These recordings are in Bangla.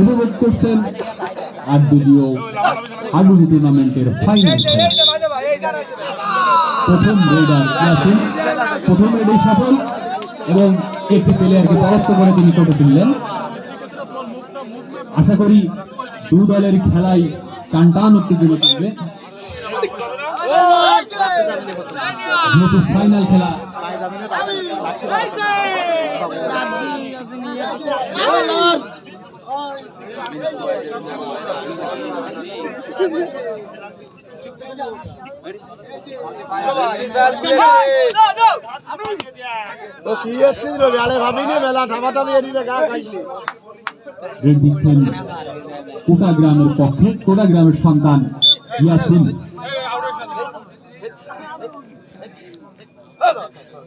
উপভোগ করছেন হাডুডু টুর্নামেন্টের ফাইনাল প্রথম প্রথম এবং একটি প্লেয়ারকে পরাস্ত করে তিনি তুললেন আশা করি দু দলের খেলায় টান টান উত্তেজনা থাকবে ফাইনাল খেলা। তো কি দিল বেড়ে ভাবিনি মেলা ঠাবা ঠাবি এরিলে গা খাইছি। দিচ্ছেন কোটা গ্রামের পক্ষে কোটা গ্রামের সন্তান ইয়াসিন।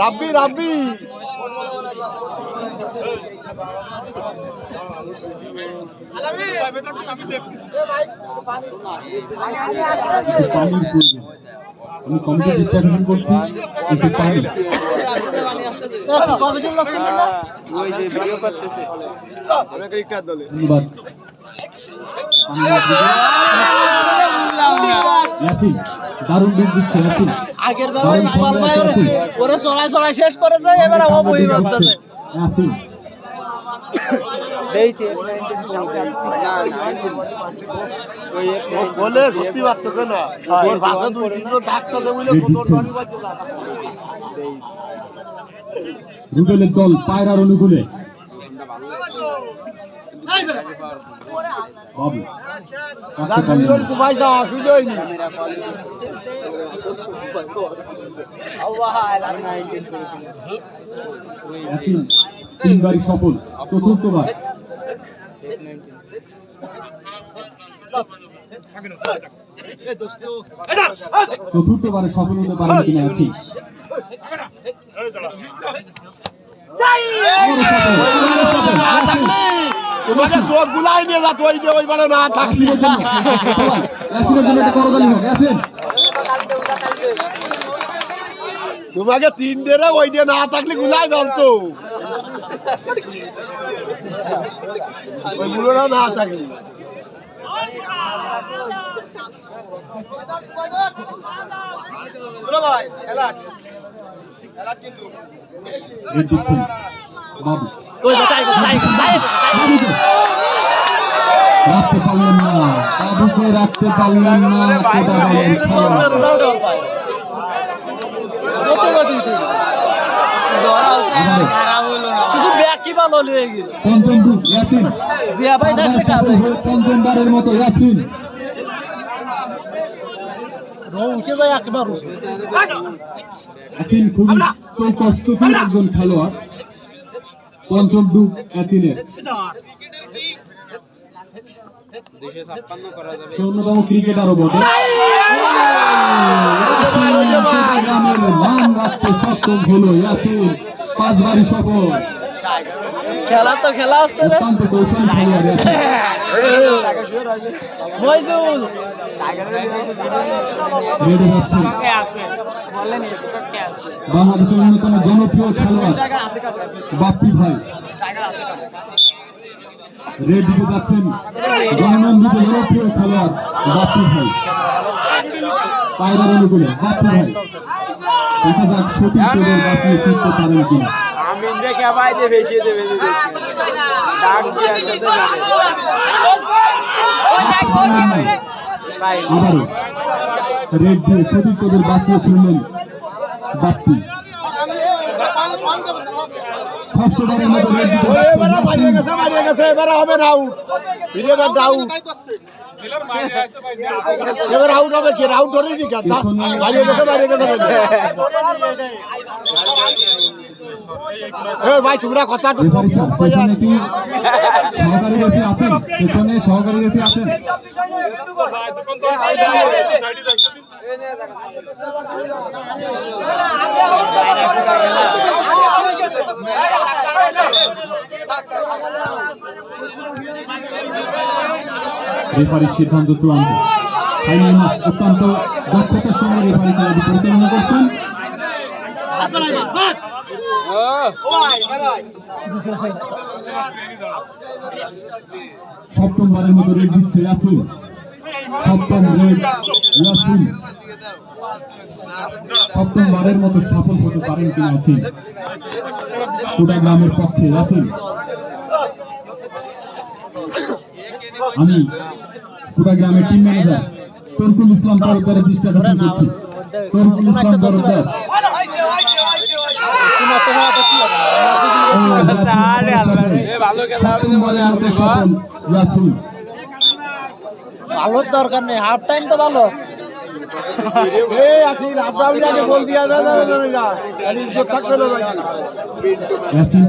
রাব্বি রাব্বি। আমি কমিটি ডিস্ট্রাকশন করছি একটু পানি ধন্যবাদ। ইয়াসিন বলে সত্যি বাড়তেছে না ওর ভাষা দুই থাকতেছে টনি বাড়তে রুবেলের দল পায়রার অনুকূলে বাবু কাছে পারলেন না। কুমাই যাওয়া সুযোগ নি ইয়াসিন তিনবারই সফল চতুর্থবার চতুর্থবারে সফল হতে পারেন কিনা ইয়াসিন তোমাকে সব গুলাই নিয়ে যা তুই দিয়ে ওই বারে না থাকলি তোমাকে তিন দেরে ওই দিয়ে না থাকলে গুলাই বলতো ওই না থাকলি। দিচ্ছেন বাবু। রাখতে পারলেন না বাবুকে রাখতে পারলেন না কোটা দলের পঞ্চমবারের মতো ইয়াসিন খুবই চৌকস একজন খেলোয়াড়। পঞ্চম ডুব ইয়াসিনের সে অন্যতম ক্রিকেটারও বটে। গ্রামের রাখতে সক্ষম হলো ইয়াসিন পাঁচবারই সফল খেলা তো খেলা হচ্ছে বাংলাদেশের অন্যতম জনপ্রিয় খেলোয়াড় বাপ্পি ভাই রেড যাচ্ছেন জননন্দিত জনপ্রিয় খেলোয়াড় বাপ্পি ভাই দেখা যাক কিনা আমি দেখে বাইরে ভেজে দেবে ডাক দেওয়ার সাথে আবারও রেড দিয়ে সঠিক পদের বাঁচিয়ে ফিরলেন বাপ্পি ষষ্ঠবারের মতো রেড দিতে মারিয়ে গেছে মারিয়ে গেছে এবারে হবে না আউট ফিরে গেছে এবার আউট হবে কে? আউট ধরেনি কেন গেছে গেছে। ভাই তোমরা কথা রেফারির সিদ্ধান্ত চূড়ান্ত। অত্যন্ত দক্ষতার সঙ্গে রেফারি পরিচালনা করছেন। সপ্তমবারের মতো রেড দিচ্ছে ইয়াসিন সপ্তম রেড মতো সফল হতে পারেন কিনা ইয়াসিন কুটা গ্রামের পক্ষে ইয়াসিন আমি কুটা গ্রামের টিম ম্যানেজার তরকুল ইসলাম তরফদারের দৃষ্টি আকর্ষণ করছি। তরকুল ইসলাম তরফদার ভালো খেলা হবে তো মজা আসছে ভালোর দরকার নেই হাফ টাইম তো ভালো আছে। না না না না না।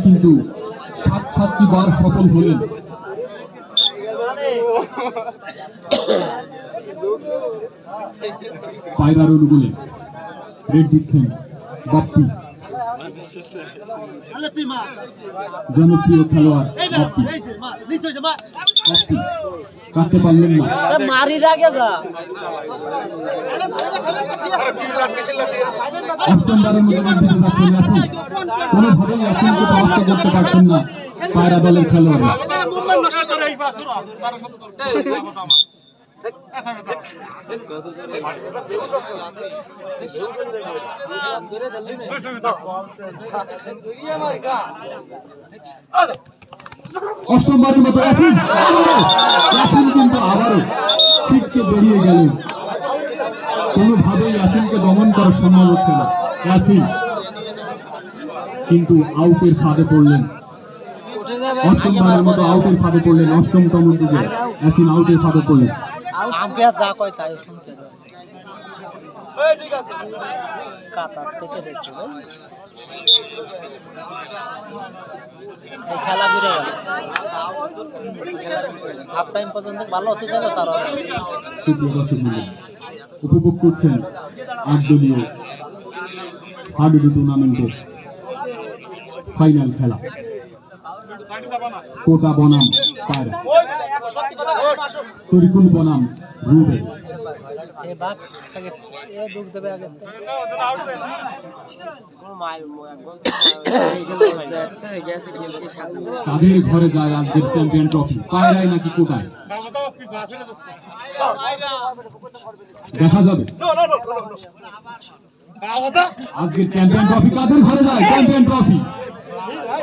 কিন্তু সাত সাতটি বার সফল হলেন। পায়রার অনুকূলে রেড দিচ্ছেন বাপ্পি জনপ্রিয় খেলোয়াড় বাপ্পি বাপ্পি কাটতে পারলেন না দিতে কোনোভাবেই পরাস্ত করতে পারছেন না পায়রা দলের খেলোয়াড়রা অষ্টমবারের মতো ইয়াসিন কিন্তু আবারও ছিটকে বেরিয়ে গেলেন কোনোভাবেই ইয়াসিনকে দমন করা সম্ভব হচ্ছে না। ইয়াসিন কিন্তু আউটের ফাঁদে পড়লেন। অষ্টমবারের মতো আউটের ফাঁদে পড়লেন অষ্টমতম দিকে ইয়াসিন আউটের ফাঁদে পড়লেন। আম্পায়ার যা কয় তাই শুনতে। কাতার থেকে দেখছি। এই খেলা ঘুরে গেল। হাফ টাইম পর্যন্ত ভালো হতে যাবে তারা উপভোগ করছেন আট দলীয় হাডুডু টুর্নামেন্টের ফাইনাল খেলা। কোটা বনাম তরিকুল বনাম, রুবে। তাদের ঘরে যায় আজকের চ্যাম্পিয়ন ট্রফি। পায়রাই নাকি কোটায়? দেখা যাবে। আজকের চ্যাম্পিয়ন ট্রফি কাদের ঘরে যায়? Champion trophy.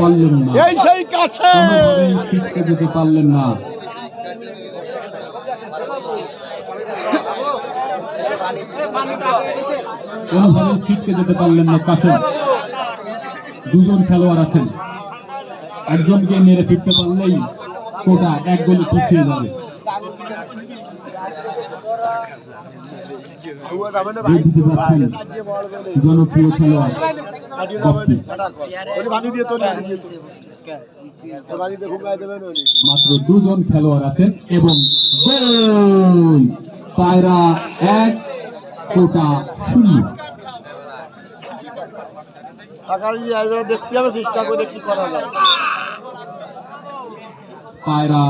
পারলেন না। এই সেই কাছে। ছিটকে যেতে পারলেন না। কোনোভাবেই ছিটকে যেতে পারলেন না কাশেম। দুজন খেলোয়াড় আছেন। একজনকে মেরে ফিরতে পারলেই কোটা এক গোলে পিছিয়ে যাবে। জনপ্রিয় মাত্র দুজন খেলোয়াড় আছেন এবং পায়রা এক, কোটা শূন্য। দেখতে হবে চেষ্টা করে কি করা যায় পায়রা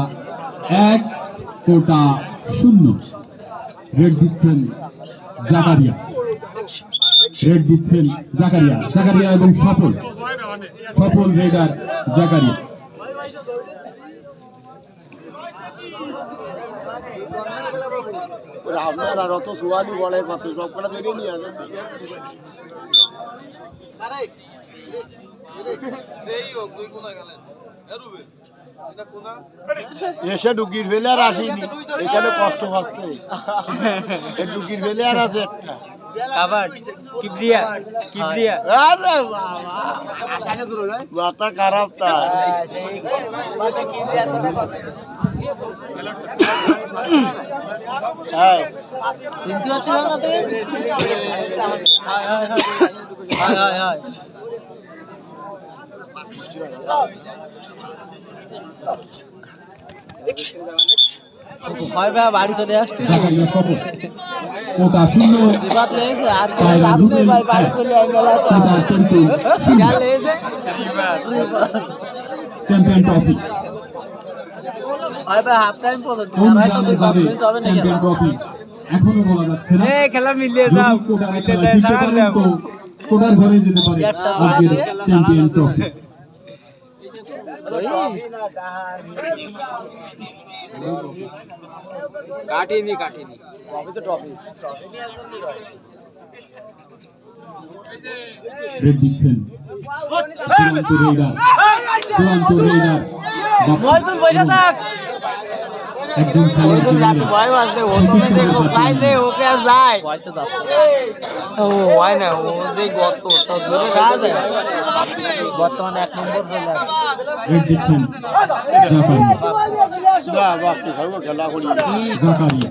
এক কোটা শূন্য রেড দিচ্ছেন জাকারিয়া। রেড দিচ্ছেন জাকারিয়া। জাকারিয়া এবং সফল। সফল রেডার জাকারিয়া। আপনার আর অত সোয়ালি বলে কত সব কটা দেখে নিয়ে আসেন এসে ডুকির ফেলে আর আসেনি। এখানে কষ্ট পাচ্ছে। এ ডুকির ফেলে আর আছে একটা। কাভার কিবরিয়া কিবরিয়া। আরে বাবা। মাথা খারাপ তার। চিনতে পারছিলাম না ভয় ভাই বাড়ি চলে আসছি। জাকারিয়া সফল কোটা শূন্য বিবাদ লেগেছে আর লাভ নেই ভাই বাড়ি চলে আই গেল কোটা চ্যাম্পিয়ন শূন্য গাল লেগেছে? চ্যাম্পিয়ন ট্রফি ভয় ভাই হাফ টাইম পর্যন্ত কোন আর দুই পাঁচ মিনিট হবে না চ্যাম্পিয়ন এখনও বলা যাচ্ছে না। খেলা মিলিয়ে যদি কোটার ঘরে যেতে পারে চ্যাম্পিয়ন ট্রফি কাটিনি কাটিনি। ট্রফি দিচ্ছেন চূড়ান্ত রেইডার ভয় ও তুমি দেখো ওকে আর যায় ভয়তে যাচ্ছে ও হয় না ও যে গত তো ধরে রাজ বর্তমানে এক নম্বর হয়ে না বাপ খেলা জাকারিয়া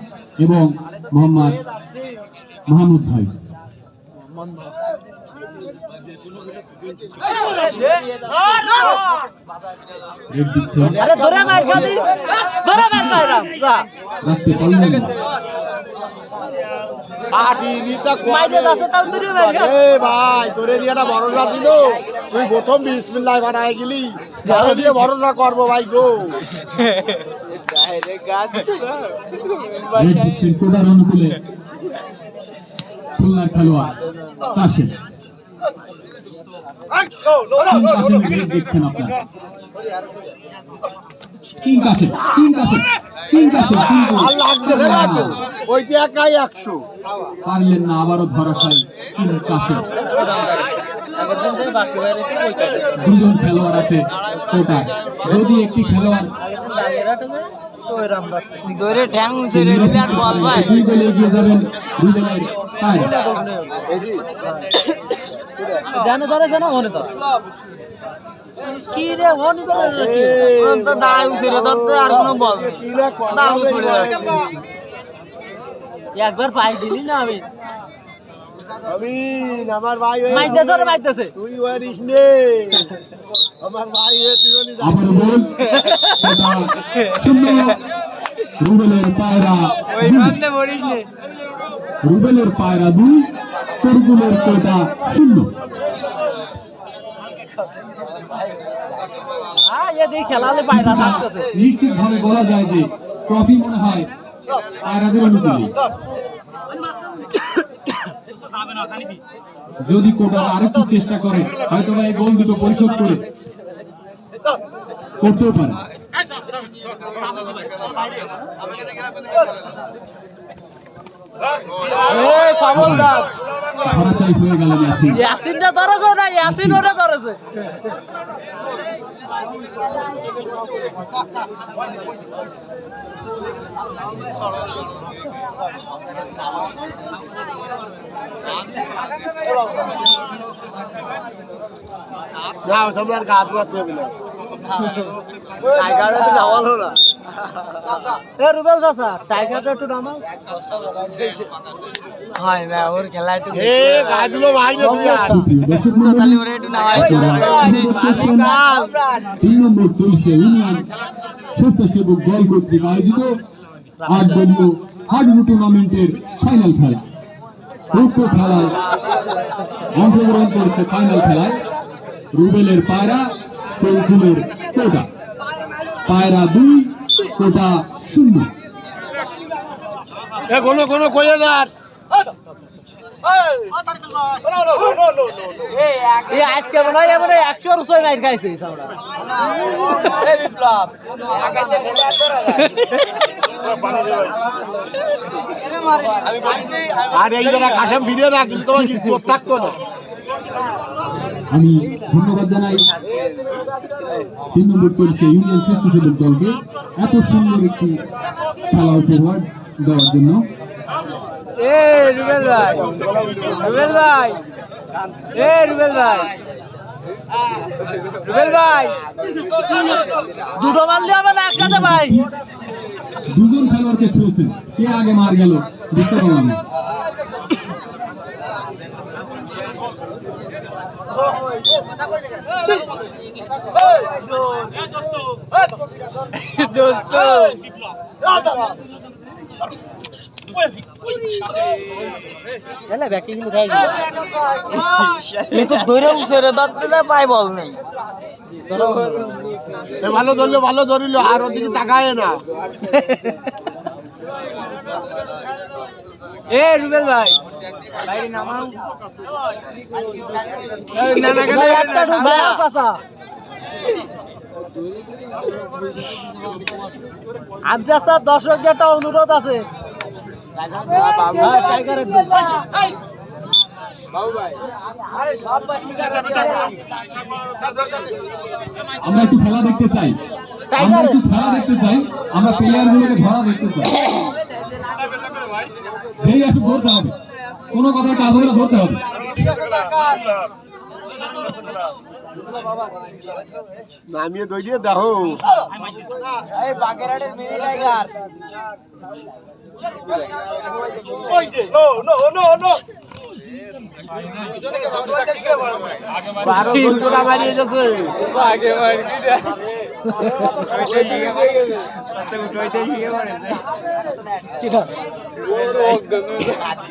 এবং মোহাম্মদ মাহমুদ ভাই। রাখতে পারলেন না আটি নিতা মাইদে যাচ্ছে তাও ধরে মার খা এ ভাই তোরে নিয়ে একটা ভরসা দিল। তুই প্রথম বিসমিল্লাহ বানায় গেলি। তোরে দিয়ে ভরসা করব ভাই গো। খুলনার খেলোয়াড় কাশেম। আপনারা। King Kashem king Kashem king Kashem কিন্তু আর লাগছে না তো ওইটা একাই একশো। পারলেন না আবারও ভরসায় কিং কাশেম একদিন থেকে বাকি রয়েছে ওই কাটে দুজন খেলোয়াড় আছে কোটায়। যদি একটি খেলোয়াড় ধরে ঠ্যাং মুছে দিলে আর বল ভাই। দুই দলে এগিয়ে যাবেন দুই দলের পায়রা জানো ধরে জানো মনে তো। কি রে কি? তো দাঁড়ায় আর কোনো বল একবার পাই দিলি না আমি। আমি আমার ভাই মাইতেছে রে মাইতেছে। তুই ওয়ারিস নে। আমার ভাই তুই ওলি যা। আবারও বল শূন্য রুবেলের পায়রা ওই দুই। কান্দে নে। রুবেলের পায়রা দুই তরগুলের কোটা শূন্য হ্যাঁ এ দিয়ে খেলালে পায়রা থাকতেছে। নিশ্চিত ভাবে বলা যায় যে ট্রফি মনে হয় পায়রাদের অনুকূলে। যদি কোটা আর আরেকটু চেষ্টা করে হয়তো এই গোল দুটো পরিশোধ করে করতেও পারে। ইয়াসিনটা ধরেছে না? ইয়াসিন ওটা ধরেছে। না সামনে আর গা ধোয়া হবে না টাইগারে তো নামাল হলো না। এ রুবেল চাচা টাইগারটা একটু নামাও। হয় না ওর খেলা একটু এ ভাই তুই আর। তাহলে ওরে একটু নামাই তিন নম্বর চলছে ইউনিয়ন স্বেচ্ছাসেবক দল কর্তৃক আয়োজিত আট দলীয় হাডুডু টুর্নামেন্টের ফাইনাল খেলা। উক্ত খেলায় অংশগ্রহণ করেছে ফাইনাল খেলায় রুবেলের পায়রা কৌকুলের কোটা। পায়রা দুই কোটা শূন্য। এ কোনো কোনো কইয়ে যার এ এই আজকে মনে হয় এবারে একশোর উঁচুই মাইর খাইছে আর এই যারা কাশাম ভিড়ে রাখলি তোমার ইজ্জত থাকতো না? আমি ধন্যবাদ জানাই। তিন নম্বর চলছে ইউনিয়ন স্বেচ্ছাসেবক দলকে এত সুন্দর একটি খেলা উপহার দেওয়ার জন্য। রুবেল ভাই রুবেল ভাই এ রুবেল ভাই রুবেল ভাই। দুটো মারলে হবে না একসাথে ভাই। দুজন খেলোয়াড়কে ছুঁয়েছেন। কে আগে মার গেল? বুঝতে পারলাম না। দোস্ত এলে ব্যাকিং দেখাই এই তো দৌড়ে উসেরে দাঁত দিলে পাই বল নেই। ভালো ধরলো ভালো ধরিল আর ওদিকে তাকায় না। এ রুবেল ভাই বাইরে নামাও না না কেন একটা ডুবা চাচা আদ্রাসা দর্শকদের একটা অনুরোধ আছে টাইগারের। আমরা একটু খেলা দেখতে চাই। আমরা একটু খেলা দেখতে চাই। আমরা প্লেয়ার গুলোকে ধরা দেখতে চাই। যেই আসুক ধরতে হবে। কোনো কথা কাজ না ধরতে হবে। নামিয়ে দই দিয়ে দেখো এই বাগেরহাটের মিনি টাইগার। বারো চোদ্দটা মারিয়ে গেছে।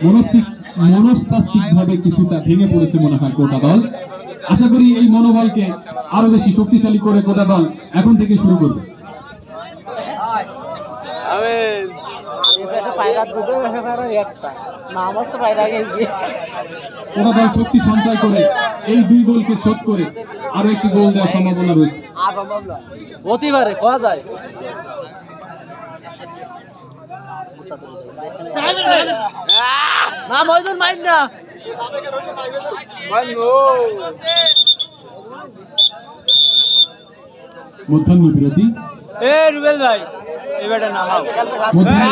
মনস্তিক মনস্তাত্ত্বিক ভাবে কিছুটা ভেঙে পড়েছে মনে হয় কোটা দল। আশা করি এই মনোবলকে আরও বেশি শক্তিশালী করে কোটা দল এখন থেকে শুরু করবে। দেশে কোটা দল শক্তি সঞ্চয় করে এই দুই গোলকে শোধ করে আরও একটি গোল দেওয়ার সম্ভাবনা রয়েছে। হতে পারে কোয়া যায়? না মাইন না। মধ্যাহ্ন বিরতি। এ রুবেল ভাই এবারে নামাও। মধ্যাহ্ন